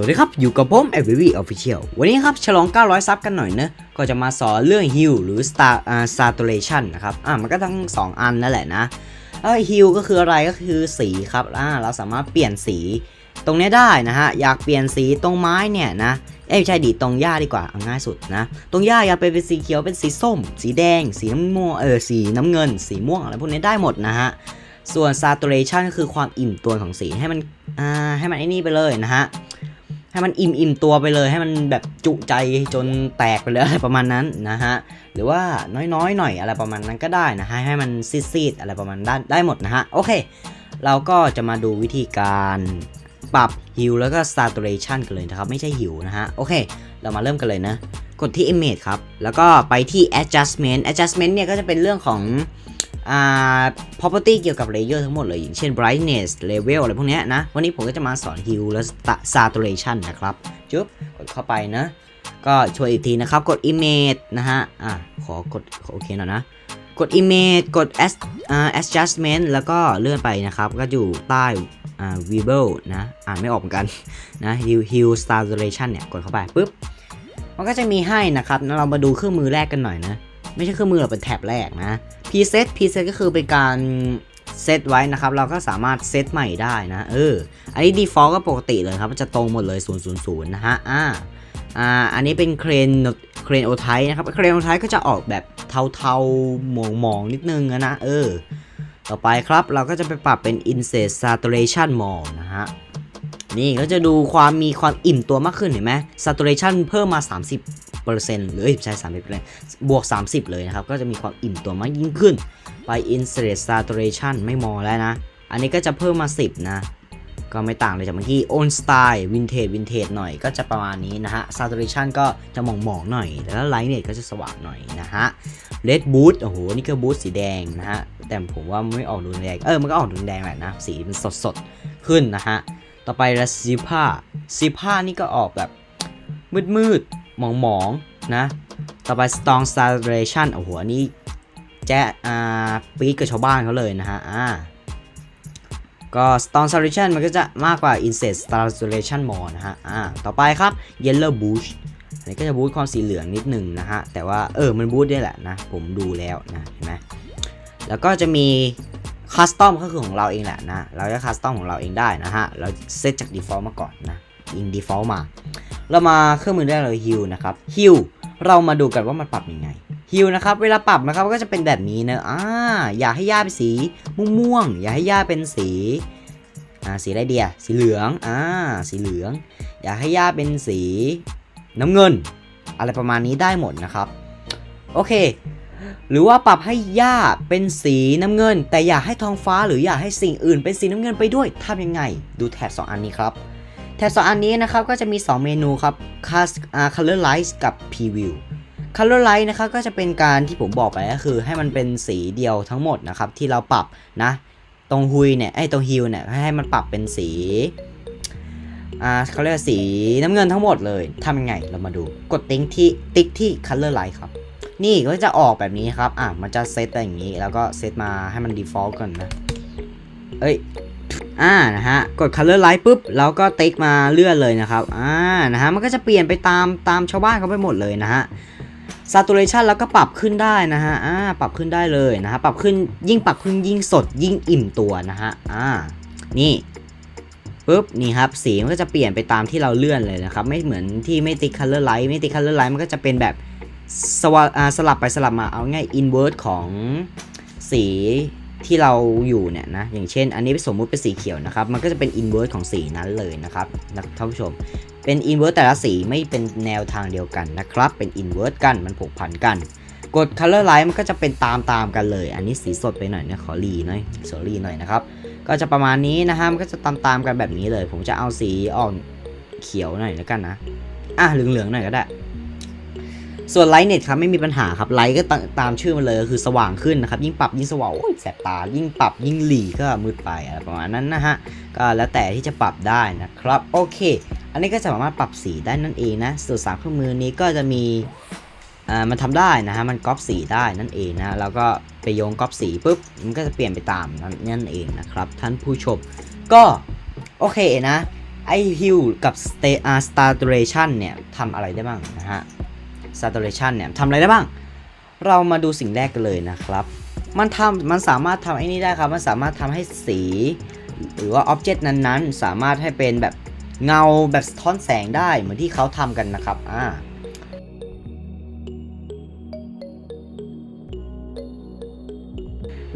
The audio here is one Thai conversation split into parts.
วัสดีครับ อยู่กับผม a v v Official วันนี้ครับ ฉลอง 900 ซับกันหน่อยเนอะก็จะมาสอนเรื่อง Heal หรือ Star อ่า Saturation นะครับ อ่ามันก็ทั้ง 2 อันนั่นแหละนะเอ้ย Heal ก็คืออะไรก็คือสีครับอ่าเราสามารถเปลี่ยนสี ตรงนี้ได้นะฮะ อยากเปลี่ยนสีตรงไม้เนี่ยนะ เอ้ยใช่ดิตรงหญ้าดีกว่าง่ายสุดนะ ตรงหญ้าอยากไปเป็นสีเขียวเป็นสีส้ม สีแดง สีน้ำม่วงเออสีน้ำเงิน สีม่วงอะไรพวกนี้ได้หมดนะฮะส่วน saturation ก็คือความอิ่มตัวของสีให้มันอ่าให้มันไอ้นี่ไปเลยนะฮะ ให้มันอิ่มอิ่มตัวไปเลยให้มันแบบจุใจจนแตกไปเลยอะไรประมาณนั้นนะฮะหรือว่าน้อยๆหน่อยอะไรประมาณนั้นก็ได้นะฮะให้มันซีดๆอะไรประมาณได้ได้หมดนะฮะโอเค เราก็จะมาดูวิธีการปรับ Hue แล้วก็ Saturation กันเลยนะครับ ไม่ใช่ Hue นะฮะโอเค เรามาเริ่มกันเลยนะ กดที่ Image ครับ แล้วก็ไปที่ Adjustment Adjustment เนี่ยก็จะเป็นเรื่องของ อ่า property เกี่ยวกับ layer ทั้งหมดเลยอย่างเช่น brightness level อะไรพวกนี้นะ วันนี้ผมก็จะมาสอน hue และ saturation นะครับ จุ๊บกดเข้าไปนะ ก็ช่วยอีกทีนะครับ กด image นะฮะ อะ ขอกดโอเคหน่อยนะ กด image กด s adjustment แล้วก็เลื่อนไปนะครับ ก็อยู่ใต้อ่า visible นะ อ่านไม่ออกเหมือนกันนะ hue hue saturation เนี่ย กดเข้าไปปุ๊บ มันก็จะมีให้นะครับ เรามาดูเครื่องมือแรกกันหน่อยนะ ไม่ใช่เครื่องมือหรอกเป็นแท็บแรกนะ preset preset ก็คือเป็นการเซตไว้นะครับ เราก็สามารถเซตใหม่ได้นะเอออันนี้ default ก็ปกติเลยครับ มันจะตรงหมดเลย 000 นะฮะอ่าอ่าอันนี้เป็นเครนเครนโอไทนะครับเครนโอไทก็จะออกแบบเทาๆหมองๆนิดนึงอะนะเออต่อไปครับเราก็จะไปปรับเป็น inset saturation mode นะฮะ นี่ก็จะดูความมีความอิ่มตัวมากขึ้นเห็นไหม saturation เพิ่มมา 30 เปอร์เซ็นต์หรือเอ้ยไม่ใช่30เปอร์เซ็นต์บวก 30 เลยนะครับ ก็จะมีความอิ่มตัวมากยิ่งขึ้น ไป insert saturation ไม่มอแล้วนะ อันนี้ก็จะเพิ่มมา 10 นะ ก็ไม่ต่างเลยจากเมื่อกี้ on style vintage vintage หน่อยก็จะประมาณนี้นะฮะ saturation ก็จะหมองๆหน่อย แล้ว lightness ก็จะสว่างหน่อยนะฮะ red boot โอ้โห นี่ก็ boot สีแดงนะฮะ แต่ผมว่าไม่ออกดูแดงเออ มันก็ออกดูแดงแหละนะ สีมันสดๆ ขึ้นนะฮะ ต่อไปละซีผ้าซีผ้านี่ก็ออกแบบมืดๆ หมองๆ นะ ต่อไป strong saturation โอ้โหอันนี้แจ๊ะอ่าปีดกับชาวบ้านเขาเลยนะฮะ อ่า ก็ strong saturation มันก็จะมากกว่า inset saturation more นะฮะ อ่า ต่อไปครับ yellow boost อันนี้ก็จะบูสต์ความสีเหลืองนิดหนึ่งนะฮะ แต่ว่าเออ มันบูสต์ได้แหละนะ ผมดูแล้วนะเห็นไหมแล้วก็จะมีคัสตอมก็คือของเราเองแหละนะ เราจะคัสตอมของเราเองได้นะฮะ เราเซตจาก default มาก่อนนะ อิง default มา เรามาเครื่องมือได้เลย heal นะครับ heal เรามาดูกันว่ามันปรับยังไง heal นะครับเวลาปรับนะครับก็จะเป็นแบบนี้นะอ่าอยากให้หญ้าเป็นสีม่วงๆอยากให้หญ้าเป็นสีอ่าสีอะไรเดียสีเหลืองอ่าสีเหลือง อยากให้หญ้าเป็นสีน้ำเงิน อะไรประมาณนี้ได้หมดนะครับ โอเค หรือว่าปรับให้หญ้าเป็นสีน้ำเงิน แต่อยากให้ท้องฟ้าหรืออยากให้สิ่งอื่นเป็นสีน้ำเงินไปด้วยทำยังไง ดูแถบ2อันนี้ครับ แถบ2อันนี้นะครับก็จะมี 2 เมนูครับ Color Light กับ Preview Color Light นะครับก็จะเป็นการที่ผมบอกไปก็คือ ให้มันเป็นสีเดียวทั้งหมดนะครับที่เราปรับนะตรงฮุยเนี่ยไอ้ตรงฮิวเนี่ยให้มันปรับเป็นสีอ่าเขาเรียกสีน้ำเงินทั้งหมดเลยทำยังไงเรามาดูกดติ๊กที่ติ๊กที่ Color Light ครับ นี่ก็จะออกแบบนี้ครับอะมันจะเซตอย่างนี้แล้วก็เซตมาให้มัน default ก่อนนะเอ้ย อ่านะฮะกด color light ปุ๊บแล้วก็ติ๊กมาเลื่อนเลยนะครับอ่านะฮะมันก็จะเปลี่ยนไปตามตามชาวบ้านเขาไปหมดเลยนะฮะ saturation แล้วก็ปรับขึ้นได้นะฮะอ่าปรับขึ้นได้เลยนะฮะปรับขึ้นยิ่งปรับขึ้นยิ่งสดยิ่งอิ่มตัวนะฮะอ่านี่ปุ๊บนี่ครับสีมันก็จะเปลี่ยนไปตามที่เราเลื่อนเลยนะครับไม่เหมือนที่ไม่ติ๊ก color light ไม่ติ๊ก color light มันก็จะเป็นแบบสวสลับไปสลับมาเอาง่าย inverse ของสี ที่เราอยู่เนี่ยนะอย่างเช่น อันนี้สมมุติเป็นสีเขียวนะครับ มันก็จะเป็น inverse ของสีนั้นเลยนะครับท่านผู้ชม เป็น inverse แต่ละสีไม่เป็นแนวทางเดียวกันนะครับ เป็น inverse กันมันผกผันกัน กด color light มันก็จะเป็นตามตามกันเลย อันนี้สีสดไปหน่อยนะขอรีหน่อยขอรีหน่อยนะครับ ก็จะประมาณนี้นะฮะมันก็จะตามตามกันแบบนี้เลย ผมจะเอาสีอ่อกเขียวหน่อยแล้วกันนะอะเหลืองๆหน่อยก็ได้ ส่วนไลท์เน็ตครับไม่มีปัญหาครับไลท์ก็ตามชื่อมันเลยคือสว่างขึ้นนะครับยิ่งปรับยิ่งสว่างโอ้ยแสบตา ยิ่งปรับยิ่งหลีก็มืดไปอะไรประมาณนั้นนะฮะก็แล้วแต่ที่จะปรับได้นะครับโอเค อันนี้ก็สามารถปรับสีได้นั่นเองนะส่วนสามเครื่องมือนี้ก็จะมีอ่ามันทำได้นะฮะ มันก๊อปสีได้นั่นเองนะ แล้วก็ไปโยงก๊อปสีปุ๊บ มันก็จะเปลี่ยนไปตามนั้นนั่นเองนะครับ ท่านผู้ชม ก็โอเคนะ ไอฮิลกับ Stay uh, Saturation เนี่ยทำอะไรได้บ้างนะฮะ Saturation เนี่ยทำอะไรได้บ้าง เรามาดูสิ่งแรกกันเลยนะครับ มันทำมันสามารถทำไอ้นี่ได้ครับ มันสามารถทำให้สี หรือว่าอ็อบเจกต์นั้นๆ สามารถให้เป็นแบบเงาแบบสะท้อนแสงได้เหมือนที่เขาทำกันนะครับอ่า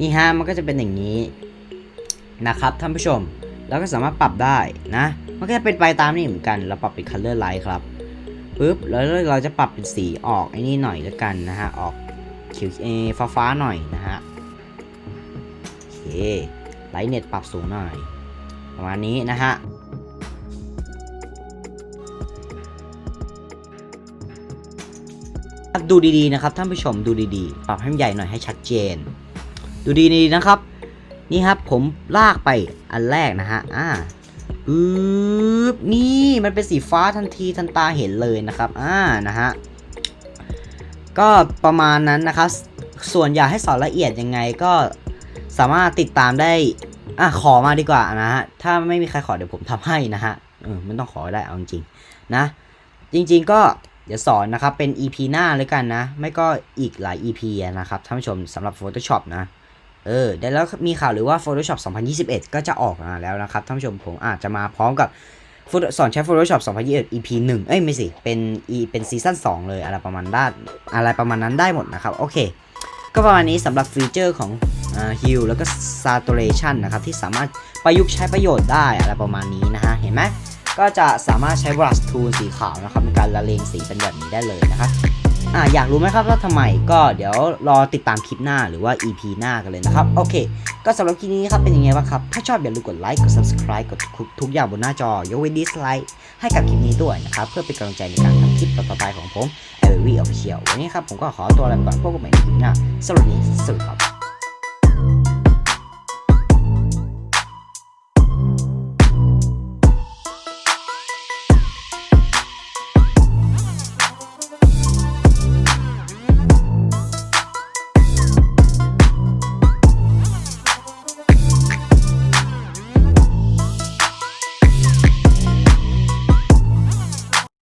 นี่ฮะมันก็จะเป็นอย่างนี้นะครับท่านผู้ชมแล้วก็สามารถปรับได้นะ มันก็จะเป็นไปตามนี่เหมือนกัน เราปรับเป็น color light ครับ ปุ๊บแล้วเราจะปรับเป็นสีออกไอ้นี่หน่อยล้วกันนะฮะออกเขียวเอฟ้าฟ้าๆหน่อยนะฮะโอเคไลท์เน็ตปรับสูงหน่อยประมาณนี้นะฮะดูดีๆนะครับท่านผู้ชมดูดีๆ ปรับให้มันใหญ่หน่อยให้ชัดเจน ดูดีๆนะครับ นี่ครับผมลากไปอันแรกนะฮะอ่า ปึ๊บนี่มันเป็นสีฟ้าทันทีทันตาเห็นเลยนะครับ อ่านะฮะ ก็ประมาณนั้นนะครับ ส่วนอยากให้สอนละเอียดยังไงก็สามารถติดตามได้ อะขอมาดีกว่านะฮะ ถ้าไม่มีใครขอเดี๋ยวผมทำให้นะฮะ เออไม่ต้องขอได้เอาจริงๆนะ จริง ๆ ก็เดี๋ยวสอนนะครับเป็น EP หน้าเลยกันนะ ไม่ก็อีกหลาย EP นะครับท่านผู้ชมสำหรับ Photoshop นะ เออเดี๋ยวแล้วมีข่าวหรือว่า Photoshop 2021 ก็จะออกมาแล้วนะครับท่านผู้ชมผมอาจจะมาพร้อมกับสอนใช้ Photoshop 2021 EP 1 เอ้ยไม่สิ เป็น E เป็นซีซั่น2เลยอะไรประมาณด้านอะไรประมาณนั้นได้หมดนะครับ โอเค ก็ประมาณนี้สำหรับฟีเจอร์ของอ่า Hue แล้วก็ Saturation นะครับ ที่สามารถประยุกต์ใช้ประโยชน์ได้อะไรประมาณนี้นะฮะ เห็นไหมก็จะสามารถใช้ brush tool สีขาวนะครับในการละเลงสีเป็นแบบนี้ได้เลยนะครับ อ่าอยากรู้ไหมครับว่าทำไม ก็เดี๋ยวรอติดตามคลิปหน้าหรือว่า EP หน้ากันเลยนะครับ โอเค ก็สำหรับคลิปนี้ครับเป็นยังไงบ้างครับ ถ้าชอบอย่าลืมกดไลค์กด subscribe กดทุกทุกอย่างบนหน้าจอยกเว้น dislike ให้กับคลิปนี้ด้วยนะครับ เพื่อเป็นกำลังใจในการทำคลิปต่อๆไปของผม e v e r y Official วันนี้ครับผมก็ขอตัวลาไปก่อนพบกันใหม่ในคลิปหน้าสำหรับวันนี้สวัสดีครับ